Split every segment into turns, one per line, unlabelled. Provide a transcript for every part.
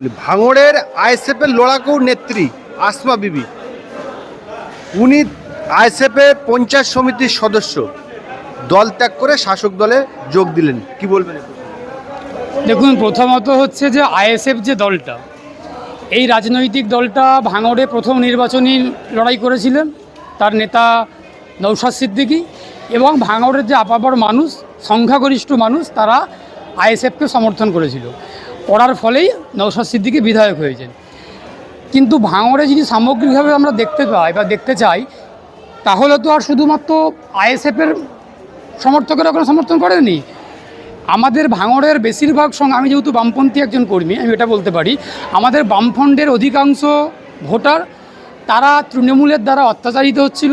ভাঙড়ের আইএসএফের লড়াকু নেত্রী আসমা বিবি। উনি আইএসএফের পঞ্চায়েত সমিতির সদস্য। দল ত্যাগ করে শাসক দলে যোগ দিলেন। কি বলবেন?
দেখুন, প্রথমত হচ্ছে যে আইএসএফ যে দলটা, এই রাজনৈতিক দলটা ভাঙড়ে প্রথম নির্বাচনী লড়াই করেছিলেন। তার নেতা নৌশাদ সিদ্দিকী এবং ভাঙড়ের যে আপাবর মানুষ, সংখ্যাগরিষ্ঠ মানুষ, তারা আইএসএফকে সমর্থন করেছিল। করার ফলেই নৌশাদ সিদ্দিকি বিধায়ক হয়েছেন। কিন্তু ভাঙড়ে যদি সামগ্রিকভাবে আমরা দেখতে পাই বা দেখতে চাই, তাহলে তো আর শুধুমাত্র আইএসএফের সমর্থকেরা কোনো সমর্থন করেনি আমাদের ভাঙড়ের বেশিরভাগ সঙ্গে আমি যেহেতু বামপন্থী একজন কর্মী, আমি এটা বলতে পারি, আমাদের বামফ্রন্টের অধিকাংশ ভোটার তারা তৃণমূলের দ্বারা অত্যাচারিত হচ্ছিল,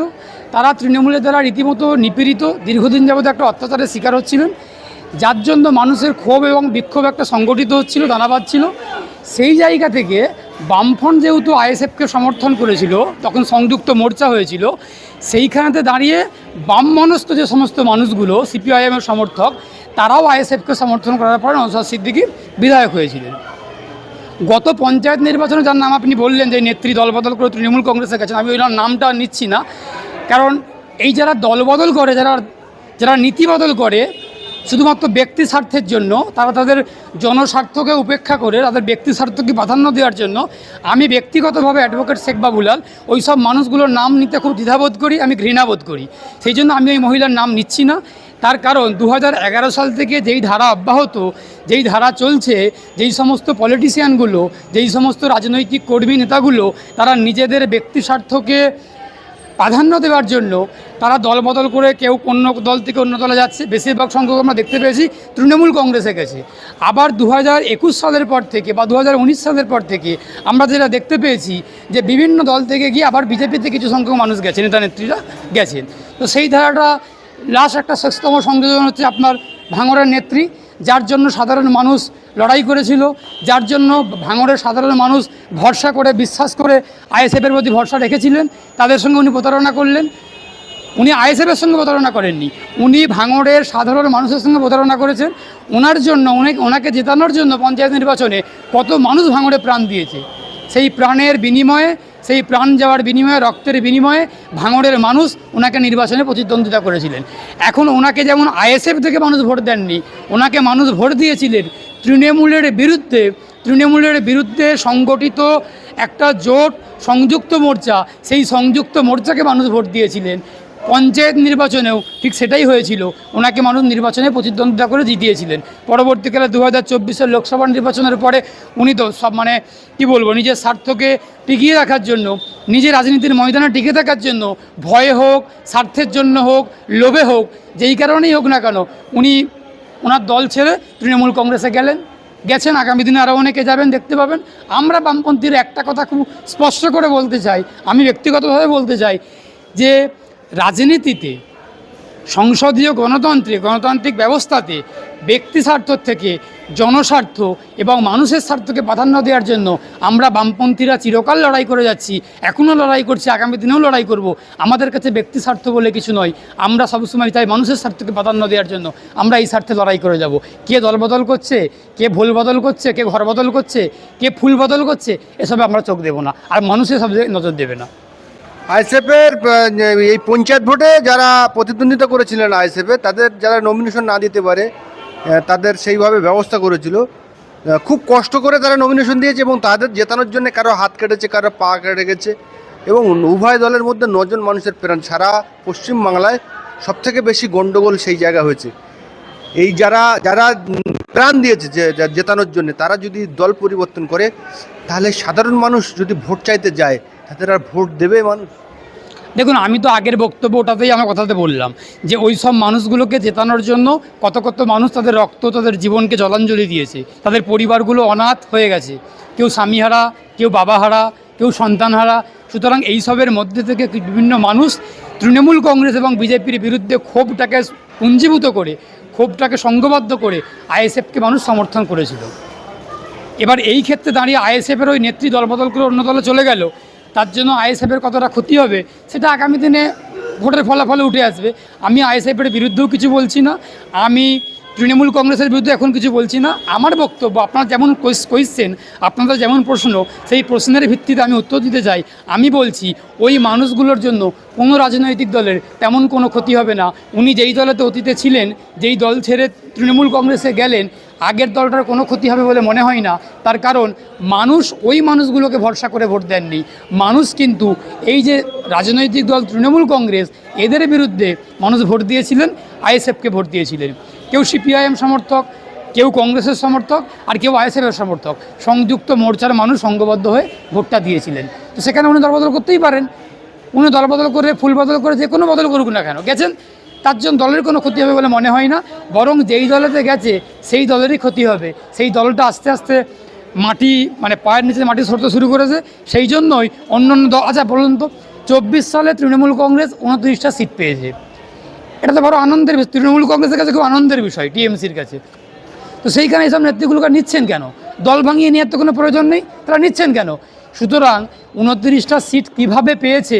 তারা তৃণমূলের দ্বারা রীতিমতো নিপীড়িত, দীর্ঘদিন যাবত একটা অত্যাচারের শিকার হচ্ছিলেন। যার জন্য মানুষের ক্ষোভ এবং বিক্ষোভ একটা সংগঠিত হচ্ছিল দানা বাঁধছিল সেই জায়গা থেকে বামফ্রন্ট যেহেতু আইএসএফকে সমর্থন করেছিল, তখন সংযুক্ত মোর্চা হয়েছিল, সেইখানেতে দাঁড়িয়ে বাম মনস্থ যে সমস্ত মানুষগুলো, সিপিআইএমের সমর্থক, তারাও আইএসএফকে সমর্থন করার পর নৌসাদ সিদ্দিকী বিধায়ক হয়েছিলেন। গত পঞ্চায়েত নির্বাচনে যার নাম আপনি বললেন যে নেত্রী দলবদল করে তৃণমূল কংগ্রেসে গেছেন, আমি ওই নামটা নিচ্ছি না। কারণ এই যারা দলবদল করে, যারা যারা নীতি বদল করে শুধুমাত্র ব্যক্তি স্বার্থের জন্য, তারা তাদের জনস্বার্থকে উপেক্ষা করে তাদের ব্যক্তি স্বার্থকে প্রাধান্য দেওয়ার জন্য, আমি ব্যক্তিগতভাবে অ্যাডভোকেট শেখ বাবুলাল ওই সব মানুষগুলোর নাম নিতে খুব দ্বিধাবোধ করি, আমি ঘৃণাবোধ করি। সেই জন্য আমি ওই মহিলার নাম নিচ্ছি না। তার কারণ দু হাজার এগারো সাল থেকে যেই ধারা অব্যাহত, যেই ধারা চলছে, যেই সমস্ত পলিটিশিয়ানগুলো যেই সমস্ত রাজনৈতিক কর্মী নেতাগুলো, তারা নিজেদের ব্যক্তি স্বার্থকে প্রাধান্য দেওয়ার জন্য তারা দলবদল করে কেউ অন্য দল থেকে অন্য দলে যাচ্ছে। বেশিরভাগ সংখ্যক আমরা দেখতে পেয়েছি, তৃণমূল কংগ্রেসে গেছে। আবার দু একুশ সালের পর থেকে বা দু হাজার উনিশ সালের পর থেকে আমরা যেটা দেখতে পেয়েছি যে বিভিন্ন দল থেকে গিয়ে আবার বিজেপিতে কিছু সংখ্যক মানুষ গেছে, নেতা নেত্রীরা গেছেন। তো সেই ধারাটা লাস্ট একটা শেষতম সংযোজন হচ্ছে আপনার ভাঙরের নেত্রী যার জন্য সাধারণ মানুষ লড়াই করেছিল, যার জন্য ভাঙড়ের সাধারণ মানুষ ভরসা করে, বিশ্বাস করে আইএসএফের প্রতি ভরসা রেখেছিলেন, তাদের সঙ্গে উনি প্রতারণা করলেন। উনি আইএসএফের সঙ্গে প্রতারণা করেননি, উনি ভাঙড়ের সাধারণ মানুষের সঙ্গে প্রতারণা করেছেন। ওনার জন্য, উনি ওনাকে জেতানোর জন্য পঞ্চায়েত নির্বাচনে কত মানুষ ভাঙড়ে প্রাণ দিয়েছে। সেই প্রাণের বিনিময়ে সেই প্রাণ যাওয়ার বিনিময়ে, রক্তের বিনিময়ে ভাঙড়ের মানুষ ওনাকে নির্বাচনে প্রতিদ্বন্দ্বিতা করেছিলেন। এখন ওনাকে যেমন আইএসএফ থেকে মানুষ ভোট দেননি, ওনাকে মানুষ ভোট দিয়েছিলেন তৃণমূলের বিরুদ্ধে। তৃণমূলের বিরুদ্ধে সংগঠিত একটা জোট সংযুক্ত মোর্চা, সেই সংযুক্ত মোর্চাকে মানুষ ভোট দিয়েছিলেন। পঞ্চায়েত নির্বাচনেও ঠিক সেটাই হয়েছিল। ওনাকে মানুষ নির্বাচনে প্রতিদ্বন্দ্বিতা করে জিতিয়েছিলেন। পরবর্তীকালে দু হাজার চব্বিশের লোকসভা নির্বাচনের পরে উনি তো সব মানে কি বলব, নিজের স্বার্থকে টিকিয়ে রাখার জন্য, নিজের রাজনীতির ময়দানে টিকে থাকার জন্য, ভয়ে হোক, স্বার্থের জন্য হোক, লোভে হোক, যেই কারণেই হোক না কেন, উনি ওনার দল ছেড়ে তৃণমূল কংগ্রেসে গেলেন। গেছেন, আগামী দিনে আরও অনেকে যাবেন, দেখতে পাবেন। আমরা বামপন্থীর একটা কথা খুব স্পষ্ট করে বলতে চাই, আমি ব্যক্তিগতভাবে বলতে চাই যে রাজনীতিতে, সংসদীয় গণতন্ত্রে, গণতান্ত্রিক ব্যবস্থাতে ব্যক্তি স্বার্থ থেকে জনস্বার্থ এবং মানুষের স্বার্থকে প্রাধান্য দেওয়ার জন্য আমরা বামপন্থীরা চিরকাল লড়াই করে যাচ্ছি, এখনও লড়াই করছি, আগামী দিনেও লড়াই করব। আমাদের কাছে ব্যক্তি স্বার্থ বলে কিছু নয়, আমরা সবসময় চাই মানুষের স্বার্থকে প্রাধান্য দেওয়ার জন্য আমরা এই স্বার্থে লড়াই করে যাব। কে দল বদল করছে, কে ভুল বদল করছে, কে ঘর বদল করছে, কে ফুল বদল করছে, এসবে আমরা চোখ দেবো না, আর মানুষের সব নজর দেবে না।
আইএসএফের এই পঞ্চায়েত ভোটে যারা প্রতিদ্বন্দ্বিতা করেছিলেন আইএসএফে তাদের যারা নমিনেশন না দিতে পারে তাদের সেইভাবে ব্যবস্থা করেছিল। খুব কষ্ট করে তারা নমিনেশন দিয়েছে এবং তাদের জেতানোর জন্য কারও হাত কেটেছে, কারও পা কেটে গেছে এবং উভয় দলের মধ্যে নজন মানুষের প্রাণ। সারা পশ্চিমবাংলায় সবথেকে বেশি গণ্ডগোল সেই জায়গা হয়েছে। এই যারা যারা প্রাণ দিয়েছে যে, জেতানোর জন্য, তারা যদি দল পরিবর্তন করে, তাহলে সাধারণ মানুষ যদি ভোট চাইতে যায় তাদের আর ভোট দেবে মানুষ?
দেখুন, আমি তো আগের বক্তব্য ওটাতেই আমার কথাতে বললাম যে ওই সব মানুষগুলোকে জেতানোর জন্য কত কত মানুষ তাদের রক্ত, তাদের জীবনকে জলাঞ্জলি দিয়েছে। তাদের পরিবারগুলো অনাথ হয়ে গেছে। কেউ স্বামীহারা, কেউ বাবাহারা, কেউ সন্তানহারা। সুতরাং এইসবের মধ্যে থেকে বিভিন্ন মানুষ তৃণমূল কংগ্রেস এবং বিজেপির বিরুদ্ধে ক্ষোভটাকে পুঞ্জীভূত করে, ক্ষোভটাকে সংঘবদ্ধ করে আইএসএফকে মানুষ সমর্থন করেছিল। এবার এই ক্ষেত্রে দাঁড়িয়ে আইএসএফের ওই নেত্রী দলবদল করে অন্য দলে চলে গেল। তার জন্য আইএসএফের কতটা ক্ষতি হবে, সেটা আগামী দিনে ভোটের ফলাফলে উঠে আসবে। আমি আইএসএফের বিরুদ্ধেও কিছু বলছি না। আমি তৃণমূল কংগ্রেসের বিরুদ্ধে এখন কিছু বলছি না। আমার বক্তব্য, আপনারা যেমন কোয়েশ্চেন, আপনাদের যেমন প্রশ্ন, সেই প্রশ্নের ভিত্তিতে আমি উত্তর দিতে চাই। আমি বলছি, ওই মানুষগুলোর জন্য কোনো রাজনৈতিক দলের তেমন কোনো ক্ষতি হবে না। উনি যেই দলেতে অতীতে ছিলেন, যেই দল ছেড়ে তৃণমূল কংগ্রেসে গেলেন, আগের দলটার কোনো ক্ষতি হবে বলে মনে হয় না। তার কারণ, মানুষ ওই মানুষগুলোকে ভরসা করে ভোট দেননি। মানুষ কিন্তু এই যে রাজনৈতিক দল তৃণমূল কংগ্রেস, এদের বিরুদ্ধে মানুষ ভোট দিয়েছিলেন, আইএসএফকে ভোট দিয়েছিলেন। কেউ সিপিআইএম সমর্থক, কেউ কংগ্রেসের সমর্থক আর কেউ আইএসএফের সমর্থক। সংযুক্ত মোর্চার মানুষ সংঘবদ্ধ হয়ে ভোটটা দিয়েছিলেন। তো সেখানে উনি দলবদল করতেই পারেন। উনি দলবদল করে ফুল বদল করে, যে কোনো বদল করুক না কেন। গেছেন? তার জন্য দলের কোনো ক্ষতি হবে বলে মনে হয় না। বরং যেই দলেতে গেছে, সেই দলেরই ক্ষতি হবে। সেই দলটা আস্তে আস্তে মাটি মানে পায়ের নিচে মাটি সরতে শুরু করেছে। সেই জন্যই অন্য অন্য দল আচ্ছা বলুন তো, চব্বিশ সালে তৃণমূল কংগ্রেস উনত্রিশটা সিট পেয়েছে। এটা তো বড় আনন্দের বিষয়। তৃণমূল কংগ্রেসের কাছে খুব আনন্দের বিষয়, টিএমসির কাছে। তো সেইখানে এইসব নেতৃগুলোকে নিচ্ছেন কেন? দল ভাঙিয়ে নেওয়ার তো কোনো প্রয়োজন নেই, তারা নিচ্ছেন কেন? সুতরাং উনত্রিশটা সিট কীভাবে পেয়েছে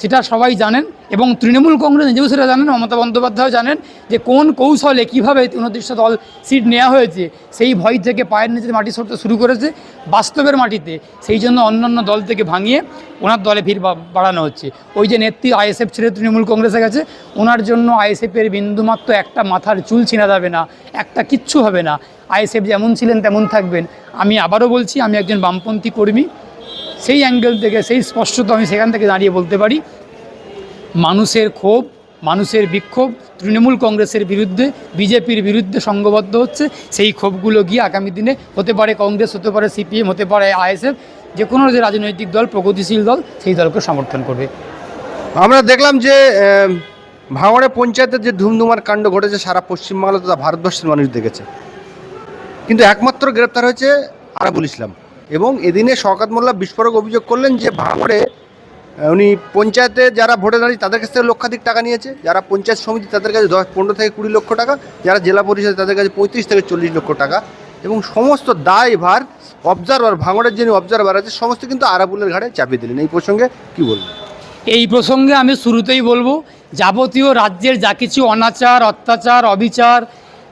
সেটা সবাই জানেন এবং তৃণমূল কংগ্রেস নিজেও সেটা জানেন, মমতা বন্দ্যোপাধ্যায় জানেন যে কোন কৌশলে কীভাবে উনত্রিশটা দল সিট নেওয়া হয়েছে, সেই ভয় থেকে পায়ের নিচে মাটি সরতে শুরু করেছে, বাস্তবের মাটিতে, সেই জন্য অন্যান্য দল থেকে ভাঙিয়ে ওনার দলে ভিড় বাড়ানো হচ্ছে। ওই যে নেত্রী আইএসএফ ছেড়ে তৃণমূল কংগ্রেসে গেছে, ওনার জন্য আইএসএফের বিন্দুমাত্র একটা মাথার চুল ছিনা যাবে না, একটা কিচ্ছু হবে না। আইএসএফ যেমন ছিলেন তেমন থাকবেন। আমি আবারও বলছি, আমি একজন বামপন্থী কর্মী সেই অ্যাঙ্গেল থেকে, সেই স্পষ্টতা আমি সেখান থেকে দাঁড়িয়ে বলতে পারি। মানুষের ক্ষোভ, মানুষের বিক্ষোভ, তৃণমূল কংগ্রেসের বিরুদ্ধে, বিজেপির বিরুদ্ধে সংঘবদ্ধ হচ্ছে, সেই ক্ষোভগুলো গিয়ে আগামী দিনে হতে পারে কংগ্রেস, হতে পারে সিপিএম, হতে পারে আইএসএফ, যে কোনো যে রাজনৈতিক দল, প্রগতিশীল দল, সেই দলকে সমর্থন করবে।
আমরা দেখলাম যে ভাঙড়ে পঞ্চায়েতের যে ধুমধুমার কাণ্ড ঘটেছে, সারা পশ্চিমবাংলা তথা ভারতবর্ষের মানুষ দেখেছে। কিন্তু একমাত্র গ্রেপ্তার হয়েছে আরাবুল ইসলাম। এবং এদিনে শওকাত মোল্লা বিস্ফোরক অভিযোগ করলেন যে ভাঙড়ে উনি পঞ্চায়েতে যারা ভোটে দাঁড়িয়ে তাদের কাছ থেকে লক্ষাধিক টাকা নিয়েছে। যারা পঞ্চায়েত সমিতি তাদের কাছে দশ, পনেরো থেকে কুড়ি লক্ষ টাকা, যারা জেলা পরিষদ তাদের কাছে পঁয়ত্রিশ থেকে চল্লিশ লক্ষ টাকা। এবং সমস্ত দায়ভার অবজারভার ভাঙড়ের যিনি অবজারভার আছে, সমস্ত কিন্তু আরাবুলের ঘাড়ে চাপিয়ে দিলেন। এই প্রসঙ্গে কি বলবেন?
এই প্রসঙ্গে আমি শুরুতেই বলব, যাবতীয় রাজ্যের যা কিছু অনাচার, অত্যাচার, অবিচার,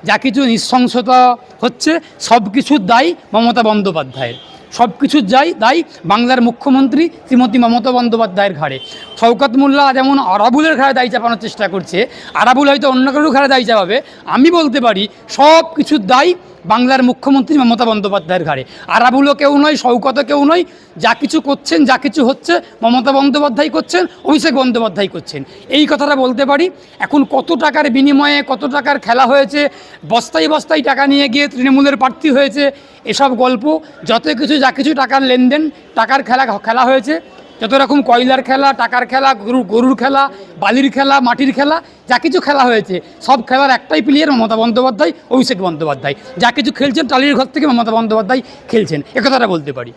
যা কিছু নৃশংসতা হচ্ছে সব কিছুর দায়ী মমতা বন্দ্যোপাধ্যায়ের। সব কিছুর যাই দায়ী বাংলার মুখ্যমন্ত্রী শ্রীমতী মমতা বন্দ্যোপাধ্যায়ের ঘাড়ে। শওকত মোল্লা যেমন আরাবুলের ঘাড়ে দায়ী চাপানোর চেষ্টা করছে, আরাবুল হয়তো অন্য কারোর ঘাড়ে দায়ী চাপাবে, আমি বলতে পারি সব কিছুর দায়ী বাংলার মুখ্যমন্ত্রী মমতা বন্দ্যোপাধ্যায়ের ঘাড়ে। আরাবুলও কেউ নয় শৌকত কেউ নয়, যা কিছু করছেন, যা কিছু হচ্ছে, মমতা বন্দ্যোপাধ্যায় করছেন, অভিষেক বন্দ্যোপাধ্যায় করছেন। এই কথাটা বলতে পারি, এখন কত টাকার বিনিময়ে, কত টাকার খেলা হয়েছে, বস্তায় বস্তায় টাকা নিয়ে গিয়ে তৃণমূলের প্রার্থী হয়েছে, এসব গল্প, যত কিছু, যা কিছু টাকার লেনদেন, টাকার খেলা খেলা হয়েছে যত রকম কয়লার খেলা, টাকার খেলা, গরু, গরুর খেলা, বালির খেলা, মাটির খেলা, যা কিছু খেলা হয়েছে, সব খেলার একটাই প্লেয়ার মমতা বন্দ্যোপাধ্যায়, অভিষেক বন্দ্যোপাধ্যায়। যা কিছু খেলছেন, টালির ঘর থেকে মমতা বন্দ্যোপাধ্যায় খেলছেন। একথাটা বলতে পারি।